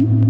Mm-hmm.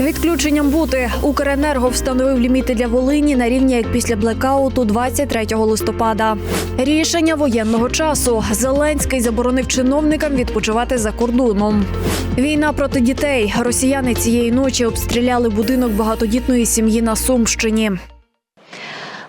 Відключенням бути Укренерго встановив ліміти для Волині на рівні як після блекауту 23 листопада. Рішення воєнного часу Зеленський заборонив чиновникам відпочивати за кордоном. Війна проти дітей. Росіяни цієї ночі обстріляли будинок багатодітної сім'ї на Сумщині.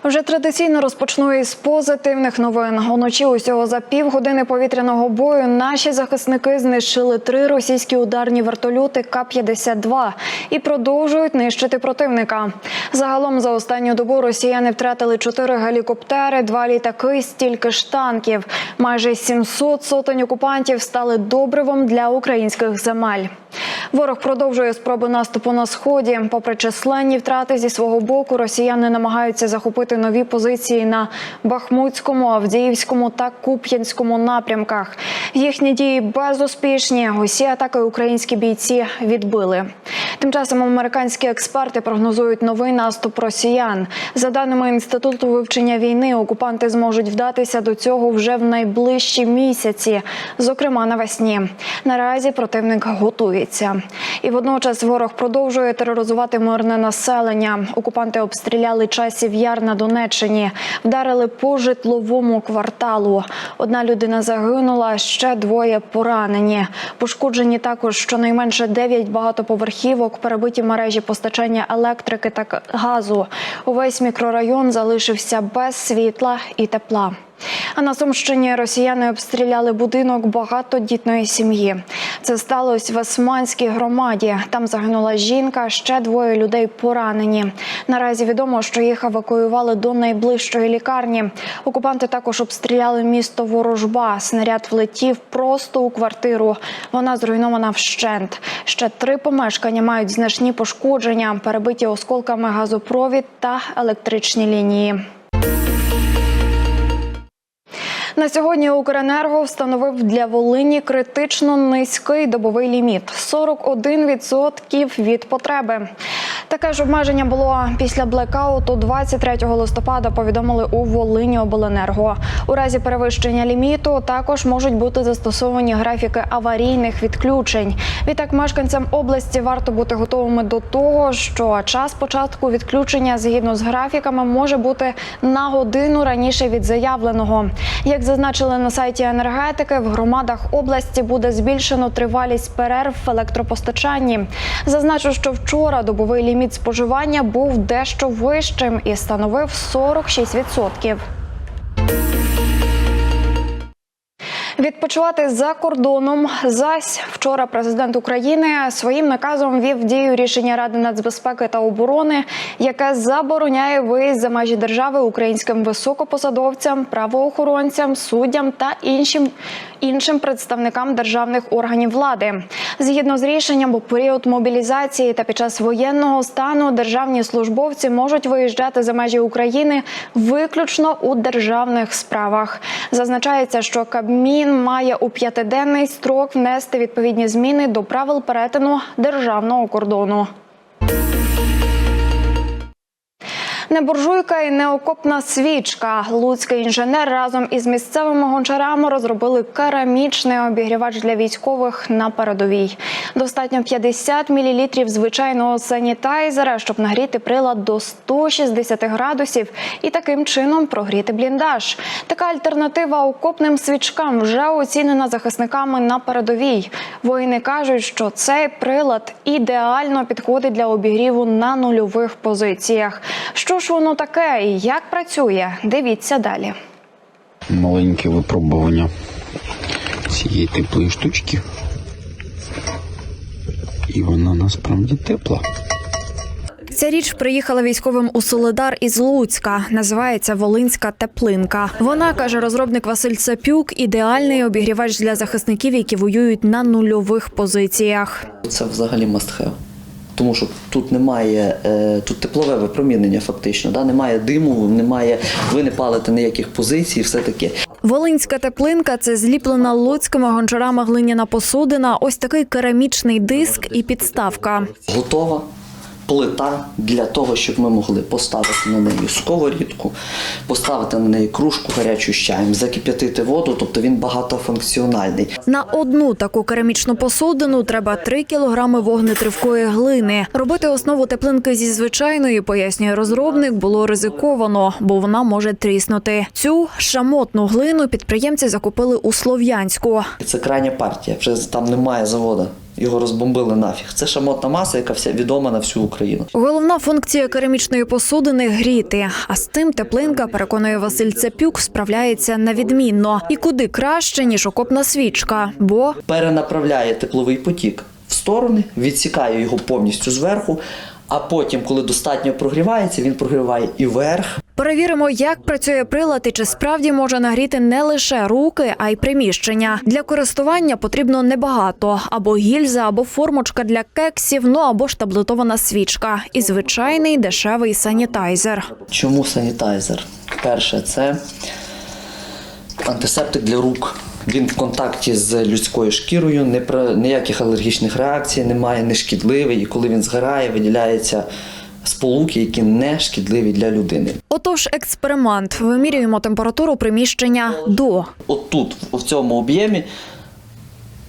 Вже традиційно розпочну із позитивних новин. Уночі усього за півгодини повітряного бою наші захисники знищили три російські ударні вертольоти К-52 і продовжують нищити противника. Загалом за останню добу росіяни втратили чотири гелікоптери, два літаки, стільки ж танків. Майже 700 сотень окупантів стали добривом для українських земель. Ворог продовжує спроби наступу на сході. Попри численні втрати зі свого боку, росіяни намагаються захопити нові позиції на Бахмутському, Авдіївському та Куп'янському напрямках. Їхні дії безуспішні. Усі атаки українські бійці відбили. Тим часом американські експерти прогнозують новий наступ росіян. За даними інституту вивчення війни, окупанти зможуть вдатися до цього вже в найближчі місяці, зокрема навесні. Наразі противник готується. І водночас ворог продовжує тероризувати мирне населення. Окупанти обстріляли часів яр на Донеччині, вдарили по житловому кварталу. Одна людина загинула, ще двоє поранені. Пошкоджені також щонайменше 9 багатоповерхівок, перебиті мережі постачання електрики та газу. Увесь мікрорайон залишився без світла і тепла. А на Сумщині росіяни обстріляли будинок багатодітної сім'ї. Це сталося в Османській громаді. Там загинула жінка, ще двоє людей поранені. Наразі відомо, що їх евакуювали до найближчої лікарні. Окупанти також обстріляли місто Ворожба. Снаряд влетів просто у квартиру. Вона зруйнована вщент. Ще три помешкання мають значні пошкодження, перебиті осколками газопровід та електричні лінії. На сьогодні Укренерго встановив для Волині критично низький добовий ліміт 41% від потреби. Таке ж обмеження було після блекауту 23 листопада. Повідомили у Волині Обленерго. У разі перевищення ліміту також можуть бути застосовані графіки аварійних відключень. Відтак мешканцям області варто бути готовими до того, що час початку відключення згідно з графіками може бути на годину раніше від заявленого. Як зазначили на сайті енергетики, в громадах області буде збільшено тривалість перерв в електропостачанні. Зазначу, що вчора добовий ліміт споживання був дещо вищим і становив 46%. Відпочивати за кордоном. Зась вчора президент України своїм наказом вів дію рішення Ради нацбезпеки та оборони, яке забороняє виїзд за межі держави українським високопосадовцям, правоохоронцям, суддям та іншим іншим представникам державних органів влади. Згідно з рішенням, у період мобілізації та під час воєнного стану державні службовці можуть виїжджати за межі України виключно у державних справах. Зазначається, що Кабмін має у п'ятиденний строк внести відповідні зміни до правил перетину державного кордону. Не буржуйка і не окопна свічка. Луцький інженер разом із місцевими гончарами розробили керамічний обігрівач для військових на передовій. Достатньо 50 мл звичайного санітайзера, щоб нагріти прилад до 160 градусів і таким чином прогріти бліндаж. Така альтернатива окопним свічкам вже оцінена захисниками на передовій. Воїни кажуть, що цей прилад ідеально підходить для обігріву на нульових позиціях. Що ж воно таке і як працює? Дивіться далі. маленьке випробування. цієї теплої штучки. І вона насправді тепла. Ця річ приїхала військовим у Солидар із Луцька. Називається Волинська теплинка. Вона каже розробник Василь Цапюк, ідеальний обігрівач для захисників, які воюють на нульових позиціях. Це взагалі must have. Тому що тут немає е, тут теплове випромінення, фактично. Да? Немає диму, немає, ви не палите ніяких позицій, все таке. Волинська теплинка це зліплена луцькими гончарами глиняна посудина. Ось такий керамічний диск і підставка. Готова плита для того, щоб ми могли поставити на неї сковорідку, поставити на неї кружку гарячу з чаєм, закип'ятити воду, тобто він багатофункціональний. На одну таку керамічну посудину треба 3 кілограми вогнетривкої глини. Робити основу теплинки зі звичайної, пояснює розробник, було ризиковано, бо вона може тріснути. Цю шамотну глину підприємці закупили у Слов'янську. Це крайня партія, вже там немає заводу. Його розбомбили нафіг. Це шамотна маса, яка вся відома на всю Україну. Головна функція керамічної посудини гріти. А з тим теплинка, переконує Василь Цепюк, справляється на відмінно і куди краще ніж окопна свічка. Бо перенаправляє тепловий потік в сторони, відсікає його повністю зверху, а потім, коли достатньо прогрівається, він прогріває і верх. Перевіримо, як працює прилад і чи справді може нагріти не лише руки, а й приміщення. Для користування потрібно небагато: або гільза, або формочка для кексів, ну або ж таблетована свічка і звичайний дешевий санітайзер. Чому санітайзер? Перше, це антисептик для рук. Він в контакті з людською шкірою, не про ніяких алергічних реакцій немає, не шкідливий. І коли він згорає, виділяються сполуки, які не шкідливі для людини. Отож, експеримент. Вимірюємо температуру приміщення до. От тут, в цьому об'ємі,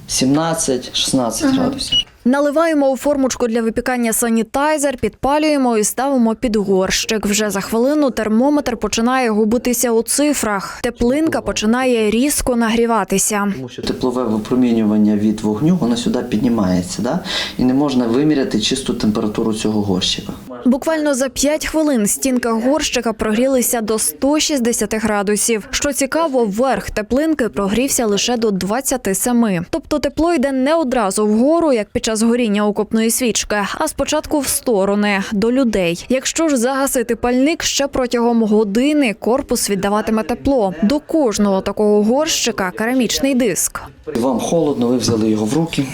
17-16 градусів. Наливаємо у формочку для випікання санітайзер, підпалюємо і ставимо під горщик. Вже за хвилину термометр починає губитися у цифрах. Теплинка починає різко нагріватися. Тому що теплове випромінювання від вогню воно сюди піднімається, да? і не можна виміряти чисту температуру цього горщика. Буквально за 5 хвилин стінка горщика прогрілися до 160 градусів. Що цікаво, верх теплинки прогрівся лише до 27. Тобто тепло йде не одразу вгору, як під час горіння окопної свічки, а спочатку в сторони до людей. Якщо ж загасити пальник, ще протягом години корпус віддаватиме тепло. До кожного такого горщика керамічний диск. Вам холодно, ви взяли його в руки.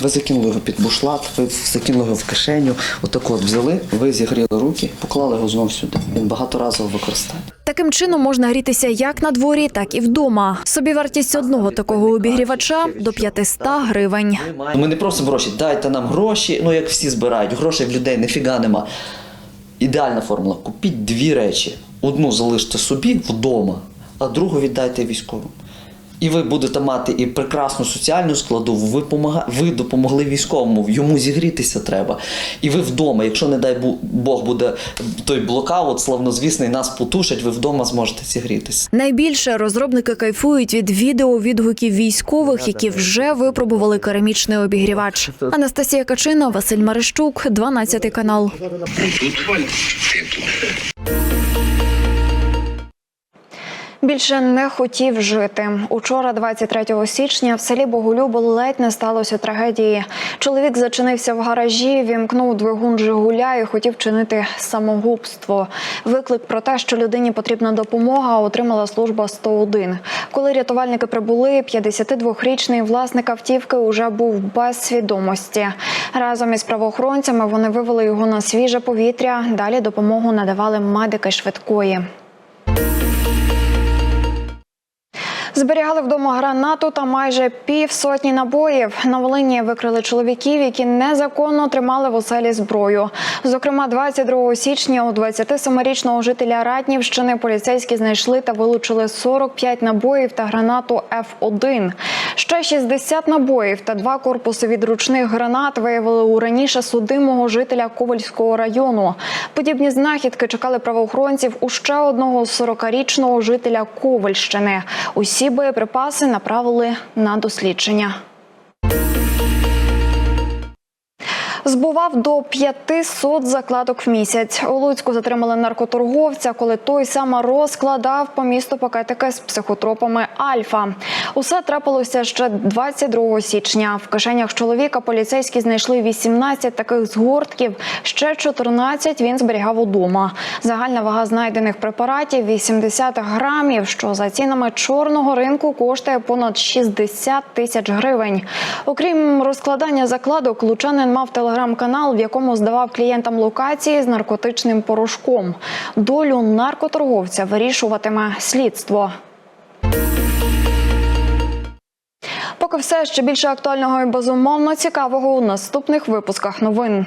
Ви закинули його під бушлат, ви закинули його в кишеню. Отак от взяли, ви зігріли руки, поклали його знов сюди. Він багаторазово використає. Таким чином можна грітися як на дворі, так і вдома. Собівартість одного такого обігрівача до 500 гривень. Ми не просимо гроші, дайте нам гроші, ну як всі збирають. Грошей в людей ніфіга нема. Ідеальна формула. Купіть дві речі. Одну залиште собі вдома, а другу віддайте військовим. І ви будете мати і прекрасну соціальну складову, ви, помага... ви допомогли військовому, йому зігрітися треба. І ви вдома, якщо, не дай Бог, буде той блокаут, славнозвісний, нас потушать, ви вдома зможете зігрітися. Найбільше розробники кайфують від відео відгуків військових, які вже випробували керамічний обігрівач. Анастасія Качина, Василь Марищук, 12 канал. Більше не хотів жити. Учора, 23 січня, в селі Боголюбо ледь не сталося трагедії. Чоловік зачинився в гаражі, вімкнув двигун Жигуля і хотів чинити самогубство. Виклик про те, що людині потрібна допомога, отримала служба 101. Коли рятувальники прибули, 52-річний власник автівки уже був без свідомості. Разом із правоохоронцями вони вивели його на свіже повітря. Далі допомогу надавали медики швидкої. Зберігали вдома гранату та майже півсотні набоїв. На Волині викрили чоловіків, які незаконно тримали в оселі зброю. Зокрема, 22 січня у 27-річного жителя Ратнівщини поліцейські знайшли та вилучили 45 набоїв та гранату Ф1. Ще 60 набоїв та два корпуси від ручних гранат виявили у раніше судимого жителя Ковальського району. Подібні знахідки чекали правоохоронців у ще одного 40-річного жителя Ковальщини. Усі боєприпаси направили на дослідження. Збував до 500 закладок в місяць. У Луцьку затримали наркоторговця, коли той саме розкладав по місту пакетики з психотропами Альфа. Усе трапилося ще 22 січня. В кишенях чоловіка поліцейські знайшли 18 таких згортків. Ще 14 він зберігав удома. Загальна вага знайдених препаратів 80 грамів, що за цінами чорного ринку коштує понад 60 тисяч гривень. Окрім розкладання закладок, лучанин мав телеграм-канал, в якому здавав клієнтам локації з наркотичним порошком. Долю наркоторговця вирішуватиме слідство. Поки все ще більше актуального і безумовно цікавого у наступних випусках новин.